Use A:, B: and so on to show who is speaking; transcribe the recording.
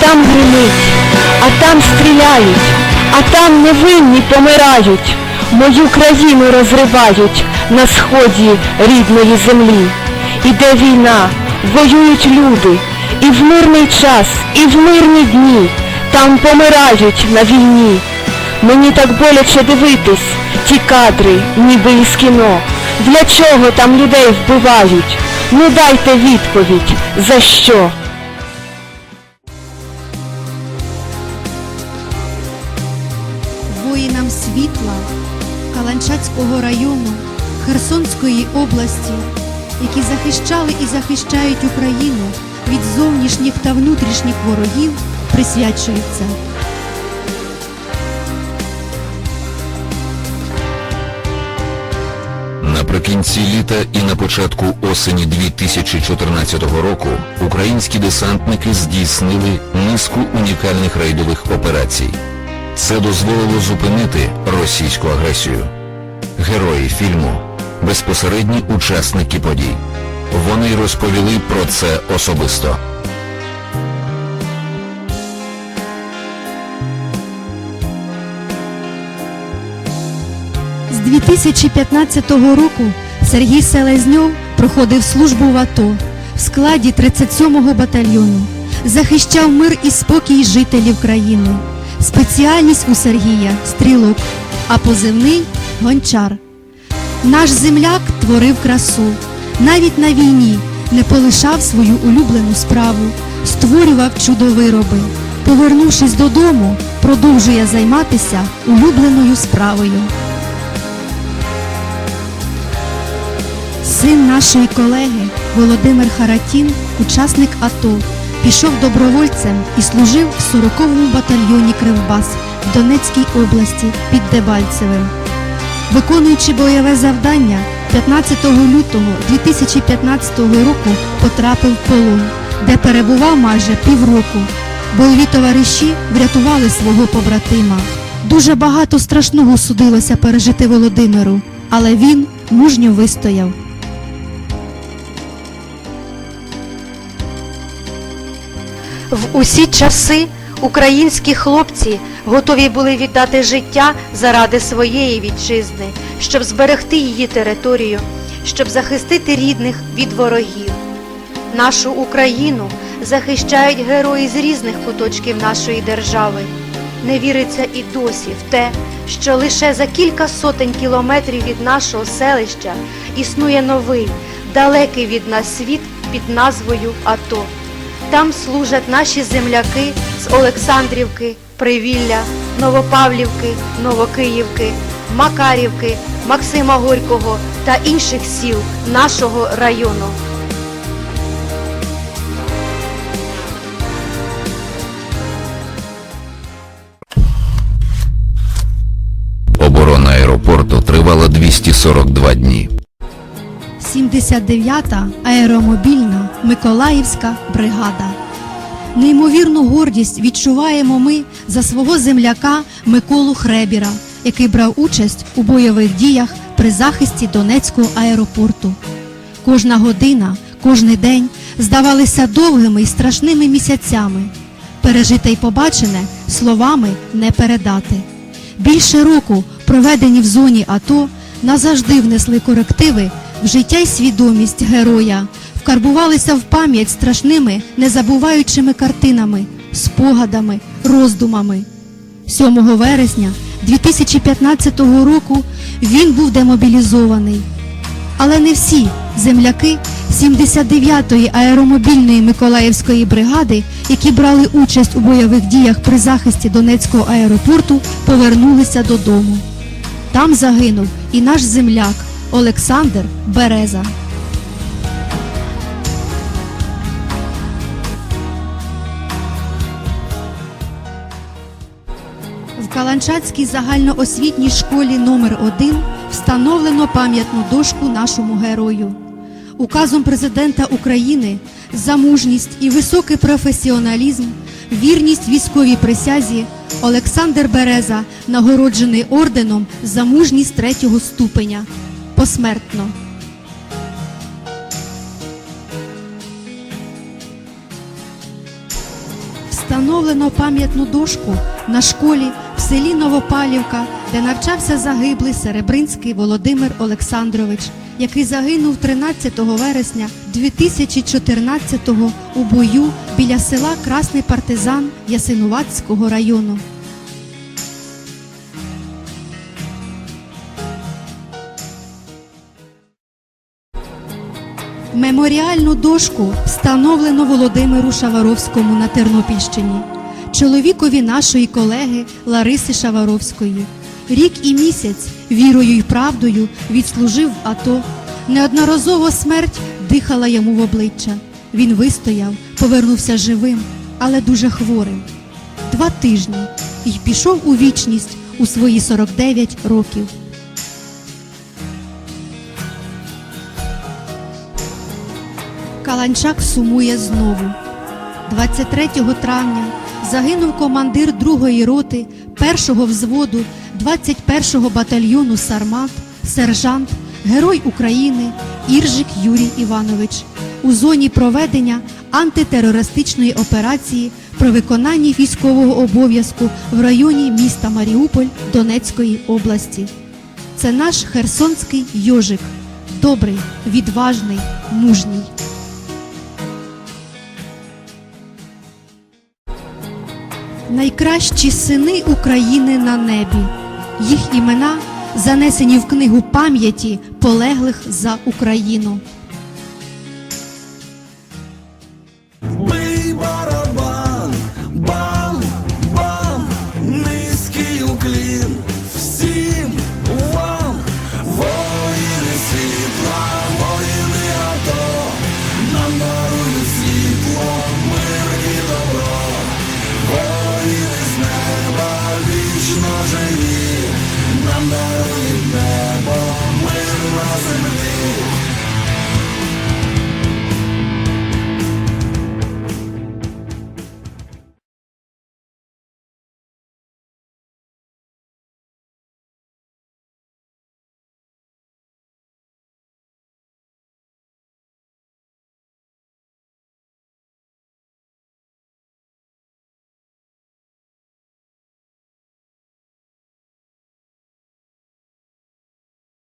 A: там гримить, а там стріляють, а там невинні помирають, мою країну розривають на сході рідної землі. Іде війна, воюють люди, і в мирний час, і в мирні дні, там помирають на війні. Мені так боляче дивитись ті кадри, ніби із кіно. Для чого там людей вбивають? Ну дайте відповідь, за що?
B: Каланчацького району Херсонської області, які захищали і захищають Україну від зовнішніх та внутрішніх ворогів, присвячується.
C: Наприкінці літа і на початку осені 2014 року українські десантники здійснили низку унікальних рейдових операцій. Це дозволило зупинити російську агресію. Герої фільму безпосередні учасники подій. Вони розповіли про це особисто.
B: З 2015 року Сергій Селезньов проходив службу в АТО в складі 37-го батальйону, захищав мир і спокій жителів країни. Спеціальність у Сергія стрілок, а позивний гончар. Наш земляк творив красу. Навіть на війні не полишав свою улюблену справу, створював чудовироби. Повернувшись додому, продовжує займатися улюбленою справою. Син нашої колеги Володимир Харатін, учасник АТО, пішов добровольцем і служив в 40-му батальйоні Кривбас в Донецькій області під Дебальцевим. Виконуючи бойове завдання, 15 лютого 2015 року потрапив в полон, де перебував майже півроку. Бойові товариші врятували свого побратима. Дуже багато страшного судилося пережити Володимиру, але він мужньо вистояв.
D: В усі часи українські хлопці готові були віддати життя заради своєї вітчизни, щоб зберегти її територію, щоб захистити рідних від ворогів. Нашу Україну захищають герої з різних куточків нашої держави. Не віриться і досі в те, що лише за кілька сотень кілометрів від нашого селища існує новий, далекий від нас світ під назвою АТО. Там служать наші земляки з Олександрівки, Привілля, Новопавлівки, Новокиївки, Макарівки, Максима Горького та інших сіл нашого району.
C: Оборона аеропорту тривала 242 дні.
B: 79-та аеромобільна Миколаївська бригада. Неймовірну гордість відчуваємо ми за свого земляка Миколу Хребіра, який брав участь у бойових діях при захисті Донецького аеропорту. Кожна година, кожний день здавалися довгими і страшними місяцями. Пережите й побачене словами не передати. Більше року, проведені в зоні АТО, назавжди внесли корективи в життя й свідомість героя, вкарбувалися в пам'ять страшними, незабуваючими картинами, спогадами, роздумами. 7 вересня 2015 року він був демобілізований. Але не всі земляки 79-ї аеромобільної Миколаївської бригади, які брали участь у бойових діях при захисті Донецького аеропорту, повернулися додому. Там загинув і наш земляк Олександр Береза. В Каланчацькій загальноосвітній школі номер 1 встановлено пам'ятну дошку нашому герою. Указом президента України за мужність і високий професіоналізм, вірність військовій присязі Олександр Береза нагороджений орденом за мужність третього ступеня посмертно. Встановлено пам'ятну дошку на школі в селі Новопалівка, де навчався загиблий Серебринський Володимир Олександрович, який загинув 13 вересня 2014-го у бою біля села Красний Партизан Ясинуватського району. Меморіальну дошку встановлено Володимиру Шаваровському на Тернопільщині, чоловікові нашої колеги Лариси Шаваровської. Рік і місяць вірою й правдою відслужив в АТО. Неодноразово смерть дихала йому в обличчя. Він вистояв, повернувся живим, але дуже хворим. Два тижні і пішов у вічність у свої 49 років. Каланчак сумує знову. 23 травня загинув командир 2-ї роти 1-го взводу 21-го батальйону Сармат, сержант, герой України Іржик Юрій Іванович у зоні проведення антитерористичної операції при виконанні військового обов'язку в районі міста Маріуполь Донецької області. Це наш херсонський йожик, добрий, відважний, мужній. Найкращі сини України на небі. Їх імена занесені в книгу пам'яті полеглих за Україну. Peace.